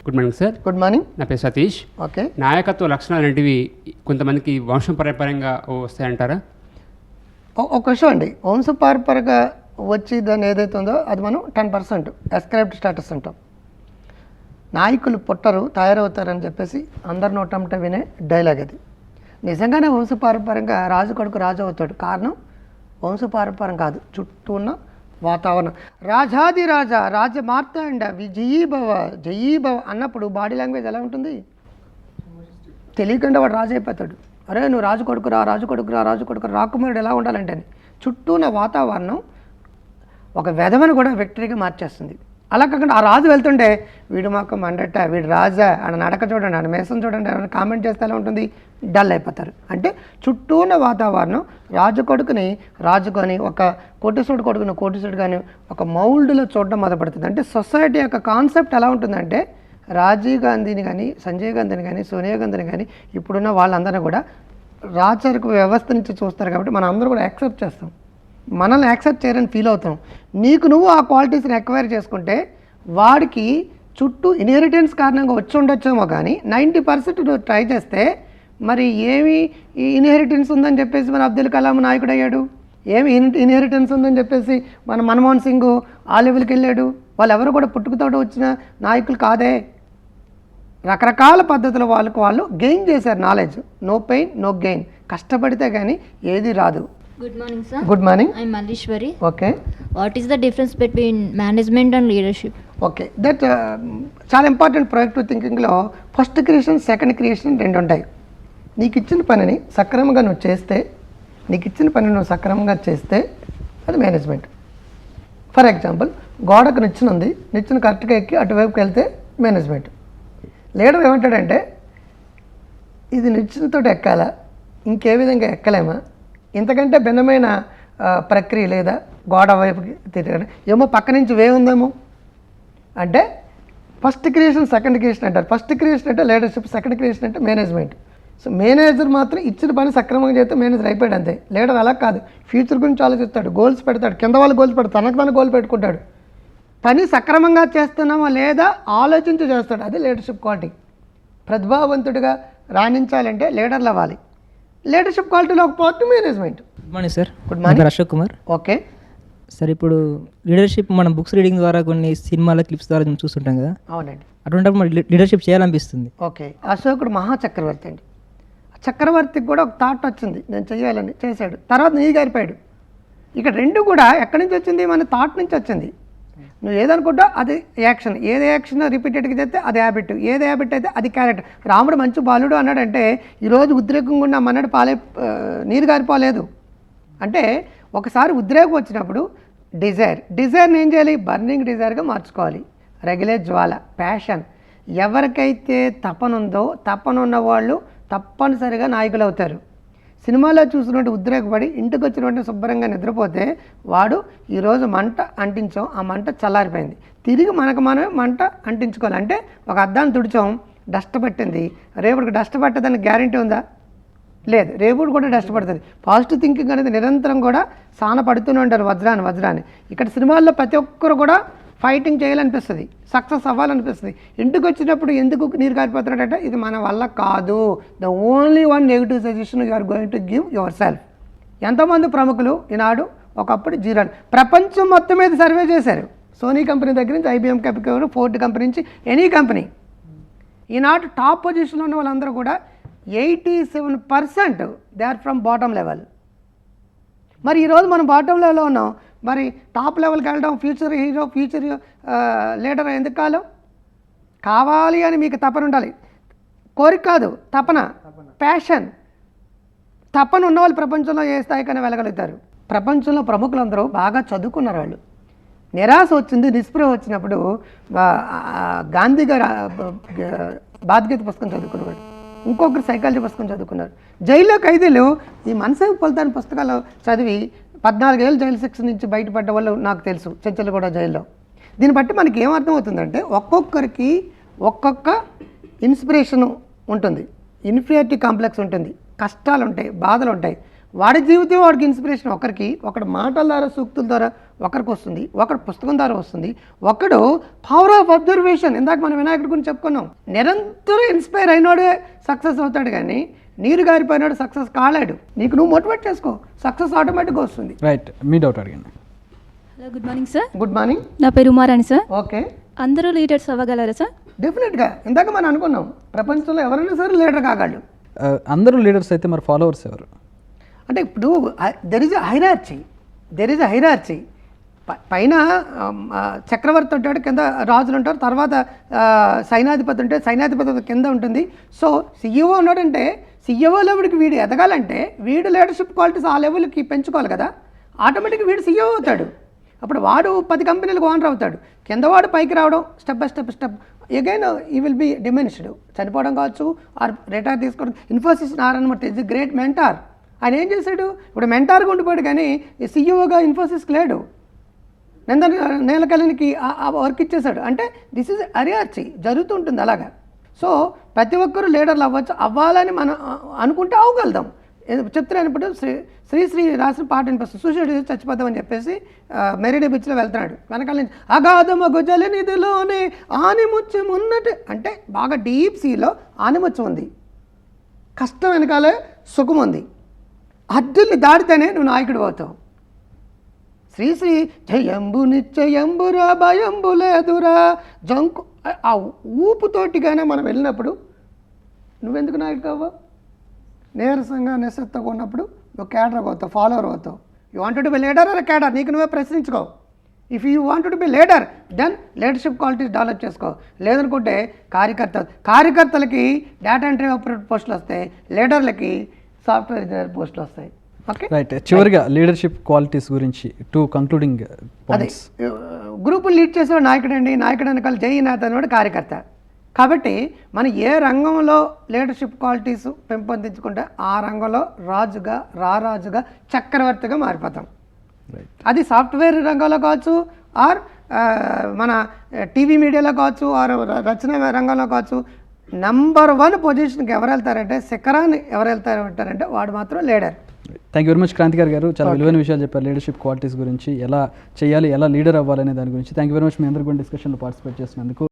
Good morning sir good morning నా పేరు Satish. Okay నాయకత్వ లక్షణాలు అనేటివి కొంతమందికి వంశపరపరంగా వస్తాయంటారా? ఒక విషయం అండి. వంశపారపరగా వచ్చి దాన్ని ఏదైతే ఉందో అది మనం టెన్ పర్సెంట్ ఎస్క్రైబ్డ్ స్టేటస్ అంటాం. నాయకులు పుట్టరు తయారవుతారని చెప్పేసి అందరి నోటంట వినే డైలాగ్ అది. నిజంగానే వంశపారపరంగా రాజు కొడుకు రాజు అవుతాడు. కారణం వంశపారపరం కాదు. చుట్టూ ఉన్న వాతావరణం. రాజాది రాజా రాజ మార్తాండ విజయీభవ జయీభవ అన్నప్పుడు బాడీ లాంగ్వేజ్ ఎలా ఉంటుంది? తెలియకుండా వాడు రాజు అయిపోతాడు. అరే నువ్వు రాజు కొడుకురా రాజు కొడుకురా రాజు కొడుకురా రాకుమారుడు ఎలా ఉండాలంటే అని చుట్టూ ఉన్న వాతావరణం ఒక వెధమని కూడా విక్టరీగా మార్చేస్తుంది. అలా కాకుండా ఆ రాజు వెళ్తుంటే వీడు మాకు మండట వీడు రాజా ఆయన నడక చూడండి ఆయన మేసం చూడండి ఆయన కామెంట్ చేస్తే ఎలా ఉంటుంది? డల్ అయిపోతారు. అంటే చుట్టూ ఉన్న వాతావరణం రాజు కొడుకుని రాజు కానీ ఒక కోటీసుడు కొడుకుని కోటీసుడు కానీ ఒక మౌల్డ్లో చూడడం మొదలుపడుతుంది. అంటే సొసైటీ యొక్క కాన్సెప్ట్ ఎలా ఉంటుందంటే రాజీవ్ గాంధీని కానీ సంజయ్ గాంధీని కానీ సోనియా గాంధీని కానీ ఇప్పుడున్న వాళ్ళందరినీ కూడా రాచరిక వ్యవస్థ నుంచి చూస్తారు కాబట్టి మనం అందరూ కూడా యాక్సెప్ట్ చేస్తాం. మనల్ని యాక్సెప్ట్ చేయరని ఫీల్ అవుతాం. నీకు నువ్వు ఆ క్వాలిటీస్ని ఎక్వైర్ చేసుకుంటే వాడికి చుట్టూ ఇన్హెరిటెన్స్ కారణంగా వచ్చి ఉండొచ్చేమో కానీ నైంటీ పర్సెంట్ నువ్వు ట్రై చేస్తే మరి ఏమి ఇన్హెరిటెన్స్ ఉందని చెప్పేసి మన అబ్దుల్ కలాం నాయకుడు అయ్యాడు? ఏమి ఇన్హెరిటెన్స్ ఉందని చెప్పేసి మన మన్మోహన్ సింగ్ ఆ లెవెల్కి వెళ్ళాడు? వాళ్ళు ఎవరు కూడా పుట్టుకతోటి వచ్చిన నాయకులు కాదే. రకరకాల పద్ధతుల వాళ్ళకు వాళ్ళు గెయిన్ చేశారు knowledge no pain no gain కష్టపడితే కానీ ఏది రాదు. Good morning, sir. Good morning I'm Malishwari. Okay What is the difference between management and leadership? Okay that చాలా ఇంపార్టెంట్ ప్రొజెక్టివ్ థింకింగ్లో ఫస్ట్ క్రియేషన్ సెకండ్ క్రియేషన్ రెండు ఉంటాయి నీకు ఇచ్చిన పనిని సక్రమంగా నువ్వు చేస్తే నీకు ఇచ్చిన పని నువ్వు సక్రమంగా చేస్తే అది మేనేజ్మెంట్ ఫర్ ఎగ్జాంపుల్ గోడకు నిచ్చెన ఉంది నిచ్చెన కరెక్ట్గా ఎక్కి అటువైపుకి వెళ్తే మేనేజ్మెంట్ లీడర్ ఏమంటాడంటే ఇది నిచ్చెనతో ఎక్కాలా ఇంకే విధంగా ఎక్కలేమా ఇంతకంటే భిన్నమైన ప్రక్రియ లేదా గోడ వైపుకి తిరగడం. ఏమో పక్క నుంచి వే ఉందేమో? అంటే ఫస్ట్ క్రియేషన్ సెకండ్ క్రియేషన్ అంటారు. ఫస్ట్ క్రియేషన్ అంటే లీడర్షిప్ సెకండ్ క్రియేషన్ అంటే మేనేజ్మెంట్ సో మేనేజర్ మాత్రం ఇచ్చిన పని సక్రమంగా చేస్తే మేనేజర్ అయిపోయాడు అంతే. లీడర్ అలా కాదు. ఫ్యూచర్ గురించి ఆలోచిస్తాడు. గోల్స్ పెడతాడు. కింద వాళ్ళు గోల్స్ పెడతాడు. తనకు తన గోల్ పెట్టుకుంటాడు. పని సక్రమంగా చేస్తున్నామా లేదా ఆలోచించి చేస్తాడు. అది లీడర్షిప్ క్వాలిటీ ప్రతిభావంతుడిగా రాణించాలంటే లీడర్లు అవ్వాలి లీడర్షిప్ క్వాలిటీలో ఒక part management good morning sir నా పేరు అశోక్ కుమార్. ఓకే సార్ ఇప్పుడు లీడర్షిప్ మనం బుక్స్ రీడింగ్ ద్వారా కొన్ని సినిమాల క్లిప్స్ ద్వారా మనం చూస్తుంటాం కదా? అవునండి. అటువంటిప్పుడు మరి లీడర్షిప్ చేయాలనిపిస్తుంది. ఓకే అశోకుడు మహా చక్రవర్తి అండి. ఆ చక్రవర్తికి కూడా ఒక థాట్ వచ్చింది. నేను చేయాలని చేశాడు. తర్వాత నీ గారిపోయాడు ఇక్కడ రెండు కూడా ఎక్కడి నుంచి వచ్చింది? మన థాట్ నుంచి వచ్చింది. నువ్వు ఏదనుకుంటా అది యాక్షన్. ఏది యాక్షన్ రిపీటెడ్గా చేస్తే అది హ్యాబిట్ ఏది హ్యాబిట్ అయితే అది క్యారెక్టర్. రాముడు మంచి బాలుడు అన్నాడంటే ఈరోజు ఉద్రేకంగా ఉన్న మన్నడు పాలే నీరు గారిపోలేదు. అంటే ఒకసారి ఉద్రేకం వచ్చినప్పుడు డిజైర్. డిజైర్ని ఏం చేయాలి? బర్నింగ్ డిజైర్గా మార్చుకోవాలి. రెగ్యులర్ జ్వాల ప్యాషన్ ఎవరికైతే తపన ఉందో తపన ఉన్న వాళ్ళు తప్పనిసరిగా నాయకులు అవుతారు సినిమాలో చూసినట్టు ఉద్రేకపడి ఇంటికి వచ్చినట్టు శుభ్రంగా నిద్రపోతే వాడు ఈరోజు మంట అంటించాం ఆ మంట చల్లారిపోయింది. తిరిగి మనకు మనమే మంట అంటించుకోవాలి. అంటే ఒక అద్దాన్ని తుడిచాం డస్ట్ పట్టింది. రేపటికి డస్ట్ పట్టదని గ్యారంటీ ఉందా? లేదు. రేపుడు కూడా డస్ట్ పడుతుంది. పాజిటివ్ థింకింగ్ అనేది నిరంతరం కూడా సాన పడుతూనే ఉంటారు వజ్రాన్ని వజ్రాన్ని. ఇక్కడ సినిమాల్లో ప్రతి ఒక్కరు కూడా ఫైటింగ్ చేయాలనిపిస్తుంది సక్సెస్ అవ్వాలనిపిస్తుంది. ఇంటికి వచ్చినప్పుడు ఎందుకు నీరు కారిపోతున్నాడంటే ఇది మన వల్ల కాదు. The only one negative suggestion you are going to give yourself ఎంతోమంది ప్రముఖులు ఈనాడు ఒకప్పుడు జీరో ప్రపంచం మొత్తం మీద సర్వే చేశారు. సోనీ కంపెనీ దగ్గర నుంచి ఐబీఎం కంపెనీ ఫోర్డ్ కంపెనీ నుంచి ఎనీ కంపెనీ. ఈనాడు టాప్ పొజిషన్లో ఉన్న వాళ్ళందరూ కూడా eighty seven percent they are from bottom level. మరి ఈరోజు మనం బాటమ్ లెవెల్లో ఉన్నాం. మరి టాప్ లెవెల్కి వెళ్ళడం ఫ్యూచర్ హీరో ఫ్యూచర్ లీడర్ ఎందుకు కాలం? కావాలి అని మీకు తపన ఉండాలి. కోరిక కాదు తపన. ప్యాషన్. తపన ఉన్నవాళ్ళు ప్రపంచంలో ఏ స్థాయికైనా వెళ్ళగలుగుతారు. ప్రపంచంలో ప్రముఖులందరూ బాగా చదువుకున్నారు వాళ్ళు. నిరాశ వచ్చింది నిస్పృహ వచ్చినప్పుడు గాంధీ గారు బాధ్యత పుస్తకం చదువుకున్నాడు ఇంకొకరు సైకాలజీ పుస్తకం చదువుకున్నారు. జైల్లో ఖైదీలు ఈ మనసేపు ఫలితాన్ని పుస్తకాలు చదివి పద్నాలుగేళ్ళు జైలు శిక్ష నుంచి బయటపడ్డ వాళ్ళు నాకు తెలుసు చెంచలగూడ జైల్లో. దీన్ని బట్టి మనకి ఏమర్థం అవుతుందంటే ఒక్కొక్కరికి ఒక్కొక్క ఇన్స్పిరేషను ఉంటుంది ఇన్ఫీరియారిటీ కాంప్లెక్స్ ఉంటుంది కష్టాలు ఉంటాయి బాధలు ఉంటాయి వాడి జీవితం వాడికి ఇన్స్పిరేషన్. ఒకరికి ఒకటి మాటల ద్వారా సూక్తుల ద్వారా ఒకరికి వస్తుంది ఒకడు పుస్తకం ద్వారా వస్తుంది ఒకడు పవర్ ఆఫ్ అబ్జర్వేషన్. ఇందాక మనం వినాయకుడి గురించి చెప్పుకున్నాం. నిరంతరం ఇన్స్పైర్ అయినోడే సక్సెస్ అవుతాడు కానీ నీరు గారిపోయినాడు సక్సెస్ కాలేడు. నీకు నువ్వు మోటివేట్ చేసుకో. సక్సెస్ ఆటోమేటిక్గా వస్తుంది. రైట్ మీ డౌట్ అడగండి. Hello good morning sir good morning నా పేరు ఉమారాణి సార్ ఓకే అందరూ లీడర్స్ అవ్వగలరా సార్ డెఫినెట్గా ఇందాక మనం అనుకున్నాం ప్రపంచంలో ఎవరైనా సరే లీడర్ కాగలడు. ఆ, అందరూ లీడర్స్ అయితే మరి ఫాలోవర్స్ ఎవరు? అంటే ఇప్పుడు there is a hierarchy there is a hierarchy పైన చక్రవర్తి ఉంటాడు కింద రాజులు ఉంటారు తర్వాత సైనాధిపతి ఉంటే సైనాధిపతి కింద ఉంటుంది. సో సీఈఓ ఉన్నాడంటే సీఈఓ లెవెల్కి వీడు ఎదగాలంటే వీడు లీడర్షిప్ క్వాలిటీస్ ఆ లెవెల్కి పెంచుకోవాలి కదా. ఆటోమేటిక్గా వీడు సీఈఓ అవుతాడు. అప్పుడు వాడు పది కంపెనీలకు ఓనర్ అవుతాడు. కింద వాడు పైకి రావడం step by step step again he will be demised చనిపోవడం కావచ్చు ఆర్ రిటైర్ తీసుకోవడం. Infosys Narayana is great mentor ఆయన ఏం చేశాడు? ఇప్పుడు మెంటార్గా ఉండిపోయాడు కానీ సీఈఓగా ఇన్ఫోసిస్కి లేడు. నందన నేలకళనికి ఆ వర్క్ ఇచ్చేశాడు. అంటే దిస్ ఇస్ అరియార్చి జరుగుతుంటుంది అలాగా. సో ప్రతి ఒక్కరూ లీడర్లు అవ్వచ్చు అవ్వాలని మనం అనుకుంటే అవ్వగలుగుతాం. చెప్తున్నప్పుడు శ్రీ శ్రీ శ్రీ రాసిన పాట వినిపిస్తుంది. సూసైడ్ చేసి చచ్చిపోతామని చెప్పేసి మెరీడే బీచ్లో వెళ్తున్నాడు. వెనకాల నుంచి అగాధమ గుజల నిధిలోనే ఆనిముత్యం ఉన్నట్టు అంటే బాగా డీప్ సీలో ఆనిముత్యం ఉంది. కష్టం వెనకాలే సుఖం ఉంది. అడ్డుల్ని దాటితేనే నువ్వు నాయకుడు అవుతావు. శ్రీ శ్రీ జయంబు నిశ్చయంబురా భయంబు లేదురా. జంకు ఆ ఊపుతోటిగానే మనం వెళ్ళినప్పుడు నువ్వెందుకు నాయకుడు అవ్వ? నీరసంగా నిస్సత్తుగా ఉన్నప్పుడు నువ్వు క్యాడర్ అవుతావు ఫాలోవర్ అవుతావు. You wanted be leader or cadre నీకు నువ్వే ప్రశ్నించుకో. If you wanted be leader then leadership qualities develop చేసుకో. లేదనుకుంటే కార్యకర్త కార్యకర్తలకి డేటా ఎంట్రీ ఆపరేటర్ పోస్టులు వస్తాయి లీడర్లకి సాఫ్ట్వేర్ ఇంజనీర్ పోస్టులు వస్తాయి. రైట్ చివరిగా లీడర్షిప్ క్వాలిటీస్ గురించి టూ కంక్లూడింగ్ అదే పాయింట్స్ గ్రూపులు లీడ్ చేసేవాడు నాయకుడు అండి నాయకుడు వెనకాల జై నేత అనేవాడు కార్యకర్త. కాబట్టి మనం ఏ రంగంలో లీడర్షిప్ క్వాలిటీస్ పెంపొందించుకుంటే ఆ రంగంలో రాజుగా రారాజుగా చక్రవర్తిగా మారిపోతాం. అది సాఫ్ట్వేర్ రంగంలో కావచ్చు ఆర్ మన టీవీ మీడియాలో కావచ్చు ఆర్ రచన రంగంలో కావచ్చు నంబర్ వన్ పొజిషన్కి ఎవరు వెళ్తారంటే శిఖరాన్ని ఎవరు వెళ్తారు అంటారంటే వాడు మాత్రం leader thank you very much Krantikari గారు. చాలా విలువైన విషయాలు చెప్పారు. లీడర్షిప్ క్వాలిటీస్ గురించి ఎలా చేయాలి ఎలా లీడర్ అవ్వాలనే దాని గురించి. థ్యాంక్ యూ వెరీ మచ్ మీ అందరు కూడా డిస్కషన్లో పార్టిసిపేట్ చేసినందుకు